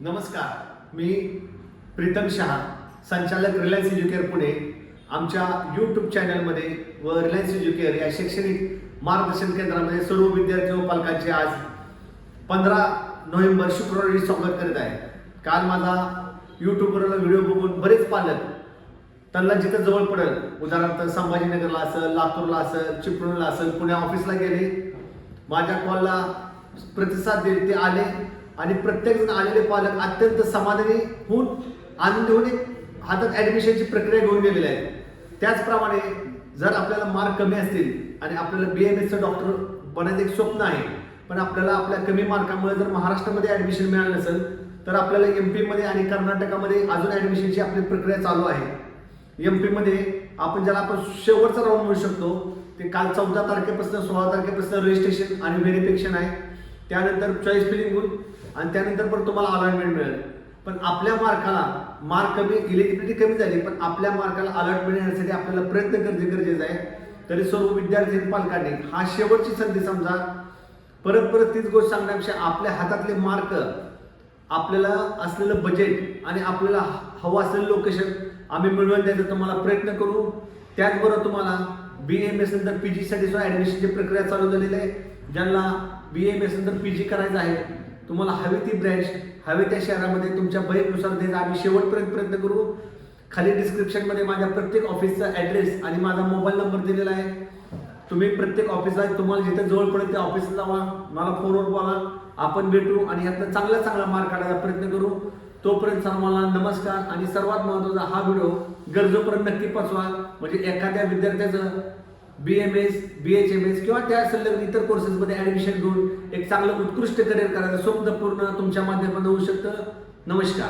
नमस्कार. मी प्रीतम शहा संचालक Reliance Educare Pune. आमच्या यूट्यूब चॅनलमध्ये व रिलायन्स एज्युकेअर या शैक्षणिक मार्गदर्शन केंद्रामध्ये सर्व विद्यार्थी व पालकांचे आज पंधरा नोव्हेंबर शुक्रवारी स्वागत करीत आहे. काल माझा यूट्यूबवरला व्हिडिओ बघून बरेच पालक त्यांना जिथं जवळ पडेल उदाहरणार्थ संभाजीनगरला असेल लातूरला असेल चिपळूणला असेल पुणे ऑफिसला गेले. माझ्या कॉलला प्रतिसाद दिले ते आले. आणि प्रत्येक जण आलेले पालक अत्यंत समाधानी होऊन आनंदी होऊन एक हातात ऍडमिशनची प्रक्रिया घेऊन गेलेली आहे त्याचप्रमाणे जर आपल्याला मार्क कमी असतील आणि आपल्याला बी एम एसचं डॉक्टर बनायचं एक स्वप्न आहे पण आपल्याला आपल्या कमी मार्कामुळे जर महाराष्ट्रामध्ये ऍडमिशन मिळालं नसेल तर आपल्याला एम पीमध्ये आणि कर्नाटकामध्ये अजून ऍडमिशनची आपली प्रक्रिया चालू आहे. एम पीमध्ये आपण ज्याला आपण शेवटचा राऊंड म्हणू शकतो ते काल चौदा तारखेपासून सोळा तारखेपासून रजिस्ट्रेशन आणि व्हेरिफिकेशन आहे. त्यानंतर चॉईस फिलिंग होईल आणि त्यानंतर पण तुम्हाला अलॉटमेंट मिळेल. पण आपल्या मार्काला मार्क कमी इलिजिबिलिटी कमी झाली पण आपल्या मार्काला अलॉटमेंट येण्यासाठी आपल्याला प्रयत्न करणे गरजेचं आहे. तरी सर्व विद्यार्थी पालकांनी हा शेवटची संधी समजा. परत परत तीच गोष्ट सांगण्यापेक्षा आपल्या हातातले मार्क आपल्याला असलेलं बजेट आणि आपल्याला हवं असलेलं लोकेशन आम्ही मिळवून द्यायचा तुम्हाला प्रयत्न करू. त्याचबरोबर तुम्हाला बी एम एस नंतर पी जीसाठी सुद्धा ॲडमिशनची प्रक्रिया चालू झालेली आहे. ज्यांना बी एम एस नंतर पी जी करायचं आहे तुम्हाला हवी ती ब्रँच हवे त्या शहरामध्ये तुमच्या बजेटनुसार देत आम्ही शेवटपर्यंत प्रयत्न करू. खाली डिस्क्रिप्शनमध्ये माझ्या प्रत्येक ऑफिसचा ॲड्रेस आणि माझा मोबाईल नंबर दिलेला आहे. तुम्ही प्रत्येक ऑफिसला तुम्हाला जिथे जवळ पडेल त्या ऑफिसला जावा मला फोनवर बोला. आपण भेटू आणि यातनं चांगला चांगला मार्क काढायचा प्रयत्न करू. तोपर्यंत सर्वांना नमस्कार आणि सर्वात महत्त्वाचा हा व्हिडिओ गरजोपर्यंत नक्की पोचवा म्हणजे एखाद्या विद्यार्थ्याचं B M S B H M S किंवा त्या संलग्न इतर कोर्सेसमध्ये ऍडमिशन घेऊन एक चांगलं उत्कृष्ट करिअर करायचं स्वप्न पूर्ण तुमच्या माध्यमातून होऊ शकतं. नमस्कार.